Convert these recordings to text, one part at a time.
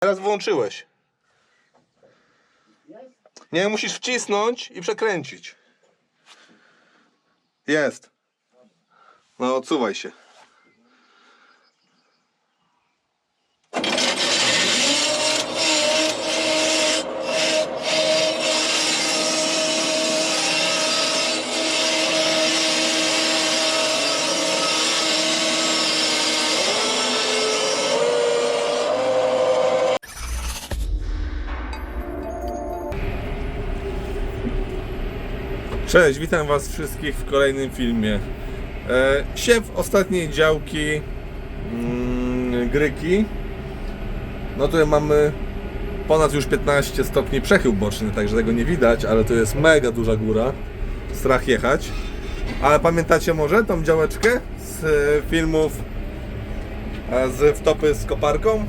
Teraz włączyłeś. Nie, musisz wcisnąć i przekręcić. Jest. No, odsuwaj się. Cześć, witam Was wszystkich w kolejnym filmie. E, siew ostatniej działki mm, Gryki. No tutaj mamy ponad już 15 stopni przechył boczny, także tego nie widać, ale to jest mega duża góra. Strach jechać. Ale pamiętacie może tą działeczkę z filmów e, z wtopy z koparką?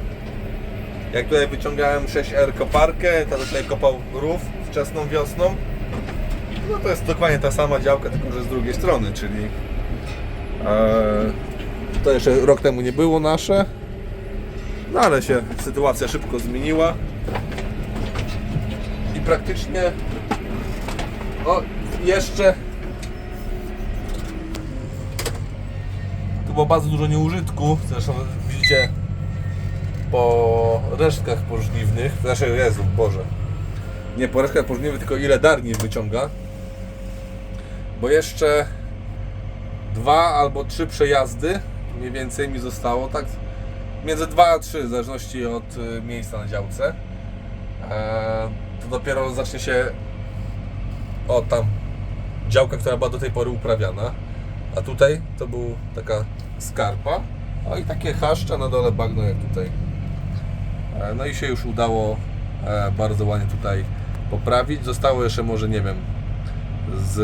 Jak tutaj wyciągałem 6R koparkę, to tutaj kopał rów wczesną wiosną. No to jest dokładnie ta sama działka, tylko że z drugiej strony, czyli e, to jeszcze rok temu nie było nasze, no ale się sytuacja szybko zmieniła i praktycznie o jeszcze tu było bardzo dużo nieużytku, zresztą widzicie po resztkach pożniwnych, znaczy Jezu, Boże, nie po resztkach pożniwnych, tylko ile darni wyciąga bo jeszcze dwa albo trzy przejazdy mniej więcej mi zostało, tak między dwa a trzy w zależności od y, miejsca na działce. Eee, to dopiero zacznie się o tam działka, która była do tej pory uprawiana, a tutaj to był taka skarpa, o i takie chaszcze na dole bagno jak tutaj. E, No i się już udało e, bardzo ładnie tutaj poprawić. Zostało jeszcze może nie wiem z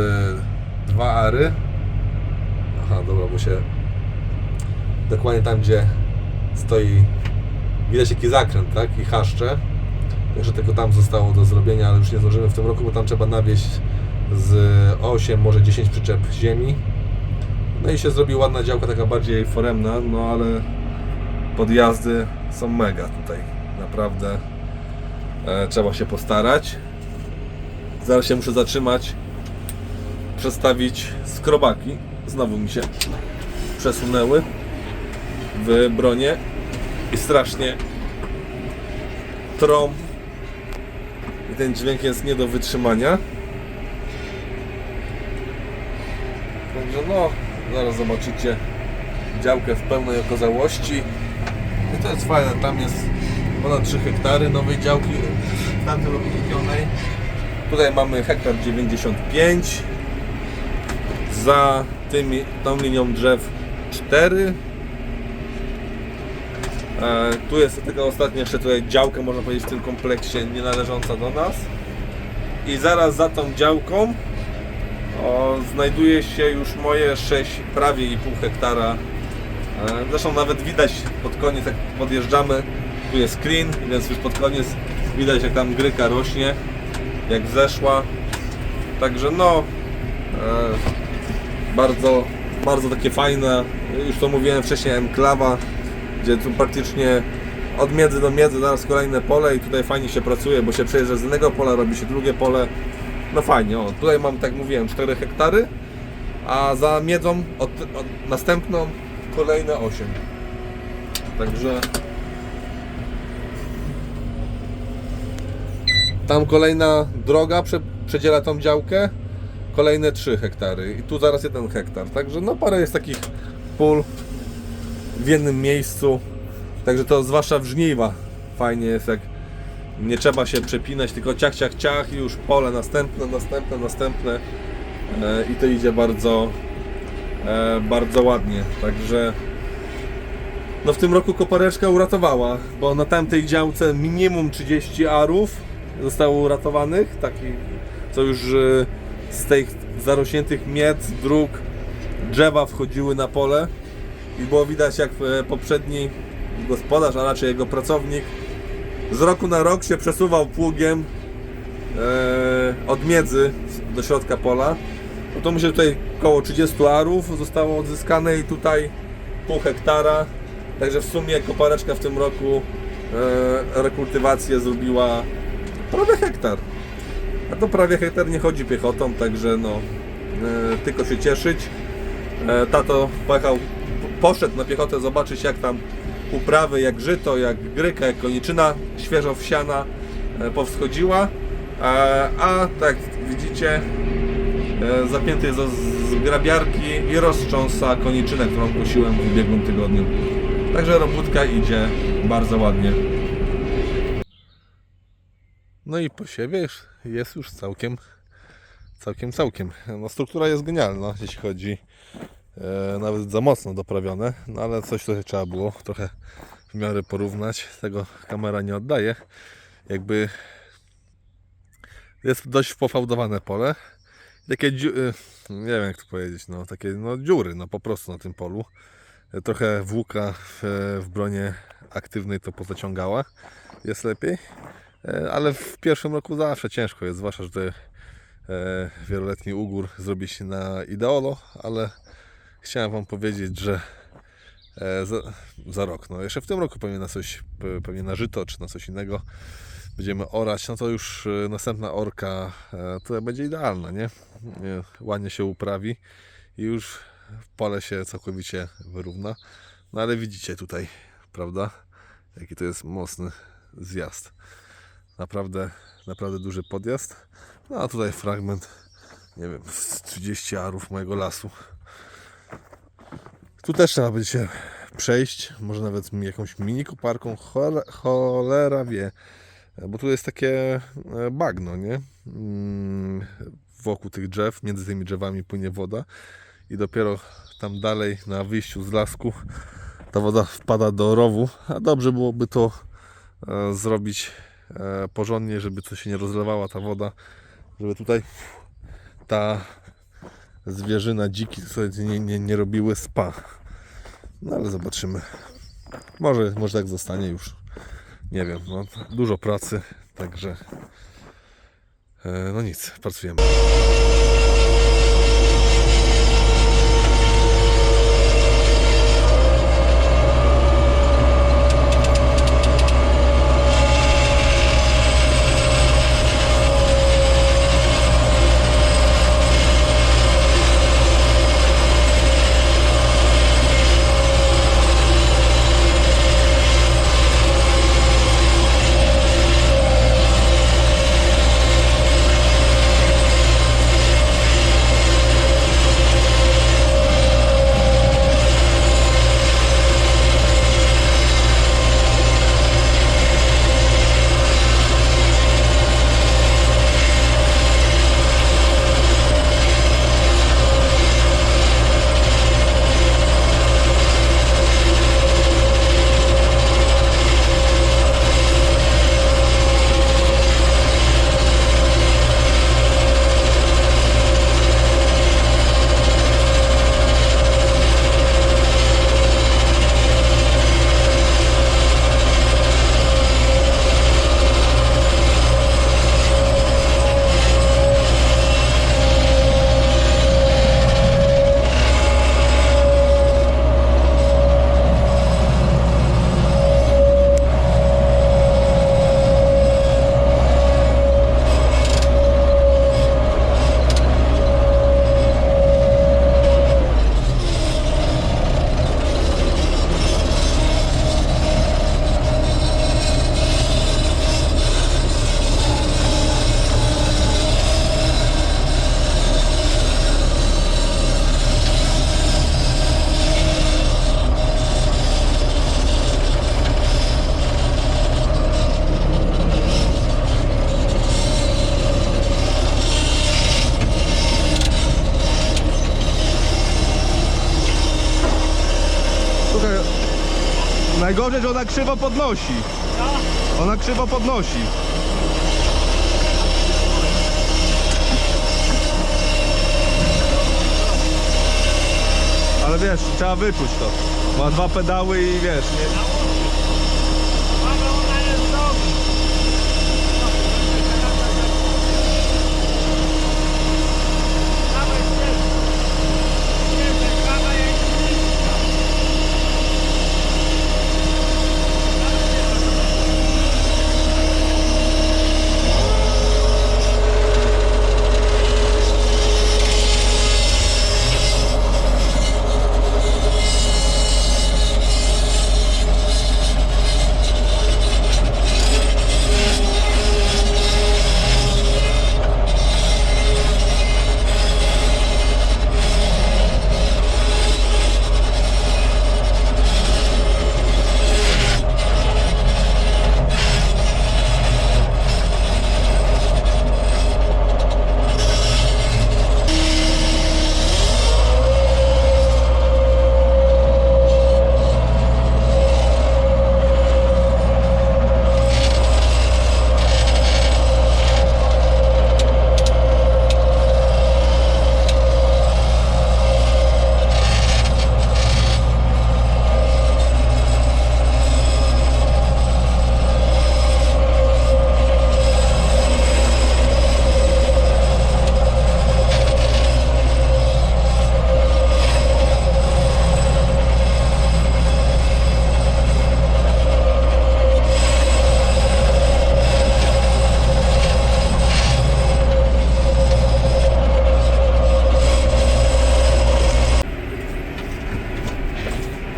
dwa ary. Aha, dobra, bo się dokładnie tam, gdzie stoi widać jaki zakręt, tak? I chaszcze. Także tylko tam zostało do zrobienia, ale już nie zdążymy w tym roku, bo tam trzeba nawieźć z 8, może 10 przyczep ziemi. No i się zrobi ładna działka, taka bardziej foremna, no ale podjazdy są mega tutaj. Naprawdę e, trzeba się postarać. Zaraz się muszę zatrzymać, przestawić skrobaki. Znowu mi się przesunęły w bronie i strasznie trą. I ten dźwięk jest nie do wytrzymania. Także no, zaraz zobaczycie działkę w pełnej okazałości. I to jest fajne, tam jest ponad 3 hektary nowej działki roku kupionej. Tutaj mamy hektar 95. Za tymi, tą linią drzew 4. E, tu jest tylko ostatnia jeszcze tutaj działka, można powiedzieć, w tym kompleksie nie należąca do nas. I zaraz za tą działką o, znajduje się już moje 6, prawie i pół hektara. E, zresztą nawet widać pod koniec, jak podjeżdżamy, tu jest screen, więc już pod koniec widać jak tam gryka rośnie, jak wzeszła. Także no, e, bardzo, bardzo takie fajne, już to mówiłem wcześniej, enklawa, gdzie tu praktycznie od miedzy do miedzy, zaraz kolejne pole i tutaj fajnie się pracuje, bo się przejeżdża z jednego pola, robi się drugie pole. No fajnie, o, tutaj mam, tak mówiłem, 4 hektary, a za miedzą od, od następną kolejne 8. Także tam kolejna droga prze, przedziela tą działkę, kolejne 3 hektary i tu zaraz 1 hektar. Także no parę jest takich pól w jednym miejscu. Także to zwłaszcza w żniwa fajnie jest jak nie trzeba się przepinać, tylko ciach, ciach, ciach i już pole następne, następne, następne e, i to idzie bardzo e, bardzo ładnie. Także no w tym roku kopareczka uratowała, bo na tamtej działce minimum 30 arów zostało uratowanych, takich co już e, z tych zarośniętych miec, dróg, drzewa wchodziły na pole i było widać jak e, poprzedni gospodarz, a raczej jego pracownik z roku na rok się przesuwał pługiem e, od miedzy do środka pola. No to myślę, że tutaj około 30 arów zostało odzyskane i tutaj pół hektara. Także w sumie kopareczka w tym roku e, rekultywację zrobiła prawie hektar. A to prawie hektar nie chodzi piechotą, także no e, tylko się cieszyć. E, tato pojechał, poszedł na piechotę zobaczyć jak tam uprawy, jak żyto, jak gryka, jak koniczyna świeżo wsiana e, powschodziła. E, a tak widzicie e, zapięty jest z grabiarki i roztrząsa koniczynę, którą kusiłem w ubiegłym tygodniu. Także robótka idzie bardzo ładnie. No i po siebie już jest już całkiem, całkiem, całkiem. No struktura jest genialna, jeśli chodzi e, nawet za mocno doprawione, no ale coś tutaj trzeba było trochę w miarę porównać. Tego kamera nie oddaje. Jakby jest dość pofałdowane pole. Takie dziu- y, nie wiem jak to powiedzieć, no takie no, dziury no po prostu na tym polu. E, Trochę włóka w, w bronie aktywnej to pozaciągała. Jest lepiej. E, Ale w pierwszym roku zawsze ciężko jest, zwłaszcza, że e, wieloletni ugór zrobić na ideolo, ale chciałem Wam powiedzieć, że e, za, za rok, no jeszcze w tym roku pewnie na coś, pe- pewnie na żyto czy na coś innego będziemy orać, no to już następna orka to będzie idealna? Nie, Ładnie się uprawi i już pole się całkowicie wyrówna. No ale widzicie tutaj, prawda? Jaki to jest mocny zjazd. Naprawdę, naprawdę duży podjazd. No a tutaj fragment, nie wiem, z 30 arów mojego lasu. Tu też trzeba będzie się przejść, może nawet jakąś mini koparką, cholera, cholera wie. Bo tu jest takie e, bagno, nie? Mm, Wokół tych drzew, między tymi drzewami płynie woda i dopiero tam dalej na wyjściu z lasku ta woda wpada do rowu, a dobrze byłoby to e, zrobić porządnie, żeby to się nie rozlewała ta woda, żeby tutaj ta zwierzyna, dziki sobie nie, nie, nie robiły spa. No ale zobaczymy. Może, może tak zostanie już. Nie wiem, no, dużo pracy, także e, no nic, pracujemy. Najgorzej, że ona krzywo podnosi. Ona krzywo podnosi. Ale wiesz, trzeba wyczuć to. Ma dwa pedały i wiesz, nie? Ale ona jest drogi. Nawet nie. Nie, że kawa jest niska. Nawet nie,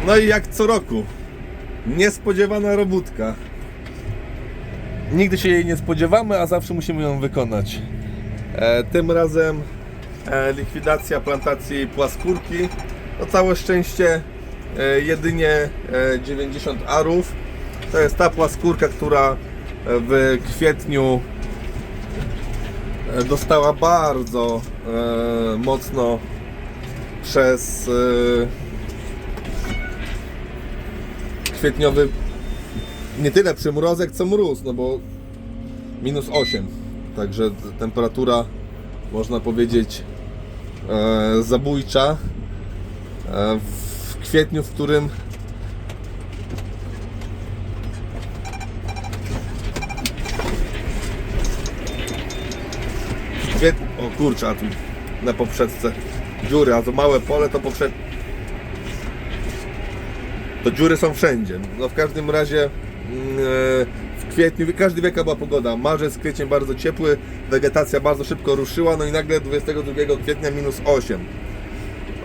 No i jak co roku, niespodziewana robótka. Nigdy się jej nie spodziewamy, a zawsze musimy ją wykonać. E, tym razem e, likwidacja plantacji płaskórki. No całe szczęście e, jedynie e, 90 arów. To jest ta płaskórka, która w kwietniu e, dostała bardzo e, mocno przez e, kwietniowy nie tyle przymrozek, co mróz, no bo minus 8. Także temperatura można powiedzieć e, zabójcza. E, w kwietniu, w którym. O kurczę, a tu na poprzedce dziury, a to małe pole to poprzed... To dziury są wszędzie. No w każdym razie mm, e, w kwietniu, każdy wie jaka była pogoda. Marzec, kwiecień bardzo ciepły, wegetacja bardzo szybko ruszyła, no i nagle 22 kwietnia minus 8.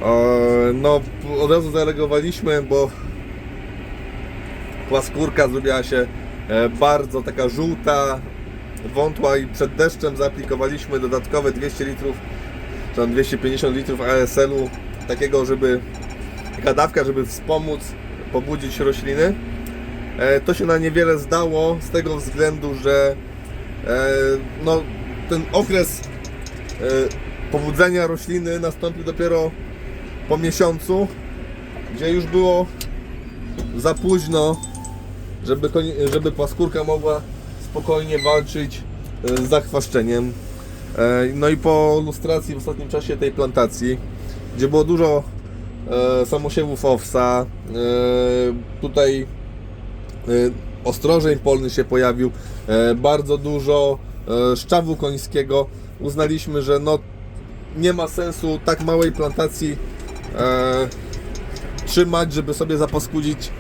E, No od razu zareagowaliśmy, bo płaskórka zrobiła się e, bardzo taka żółta, wątła i przed deszczem zaaplikowaliśmy dodatkowe 200 litrów, czy tam 250 litrów ASL-u, takiego, żeby taka dawka, żeby wspomóc, pobudzić rośliny. E, To się na niewiele zdało z tego względu, że e, no, ten okres e, pobudzenia rośliny nastąpił dopiero po miesiącu, gdzie już było za późno, żeby, żeby płaskórka mogła spokojnie walczyć z zachwaszczeniem. E, No i po lustracji w ostatnim czasie tej plantacji, gdzie było dużo e, samosiewów owsa, e, tutaj e, ostrożeń polny się pojawił, bardzo dużo szczawu końskiego. Uznaliśmy, że no nie ma sensu tak małej plantacji trzymać, żeby sobie zapaskudzić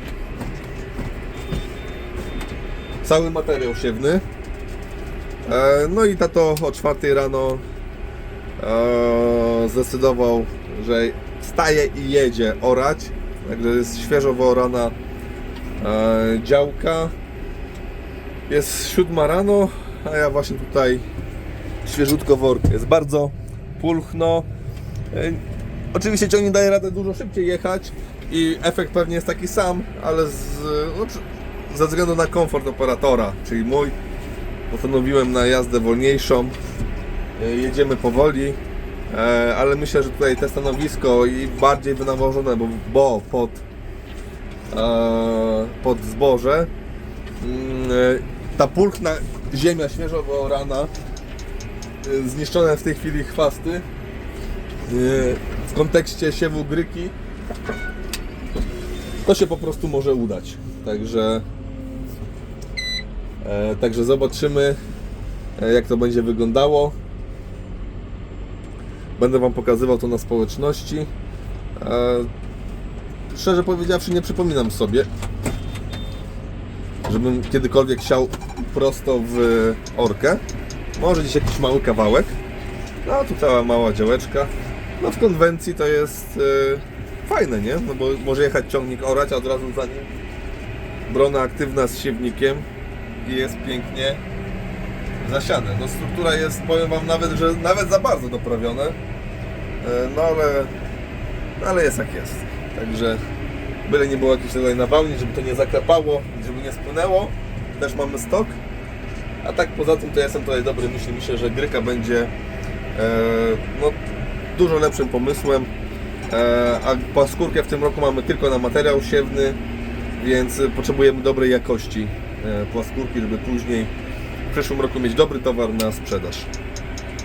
cały materiał siewny. No i tato o 4 rano zdecydował, że wstaje i jedzie orać. Także jest świeżo wyorana e, działka. Jest 7 rano, a ja właśnie tutaj świeżutko workę. Jest bardzo pulchno. E, Oczywiście ciągnik daje radę dużo szybciej jechać i efekt pewnie jest taki sam, ale z, no, ze względu na komfort operatora, czyli mój, postanowiłem na jazdę wolniejszą. E, Jedziemy powoli, ale myślę, że tutaj te stanowisko i bardziej wynawożone, bo, bo pod, e, pod zboże mm, e, ta pulchna ziemia świeżo wyorana, e, zniszczone w tej chwili chwasty e, w kontekście siewu gryki to się po prostu może udać. Także e, także zobaczymy e, jak to będzie wyglądało. Będę Wam pokazywał to na społeczności. E, szczerze powiedziawszy nie przypominam sobie, żebym kiedykolwiek siał prosto w orkę. Może gdzieś jakiś mały kawałek. No tu cała mała działeczka. No w konwencji to jest e, fajne, nie? No bo może jechać ciągnik orać, a od razu za nim brona aktywna z siewnikiem i jest pięknie zasiane. No struktura jest, powiem Wam nawet, że nawet za bardzo doprawione. E, no ale, no ale jest jak jest. Także byle nie było jakichś tutaj nawałnień, żeby to nie zaklapało, żeby nie spłynęło. Też mamy stok. A tak poza tym to ja jestem tutaj dobry myśli. Myślę, że Gryka będzie e, no, dużo lepszym pomysłem. E, a paskórkę w tym roku mamy tylko na materiał siewny, więc potrzebujemy dobrej jakości e, płaskórki, żeby później przyszłym roku mieć dobry towar na sprzedaż.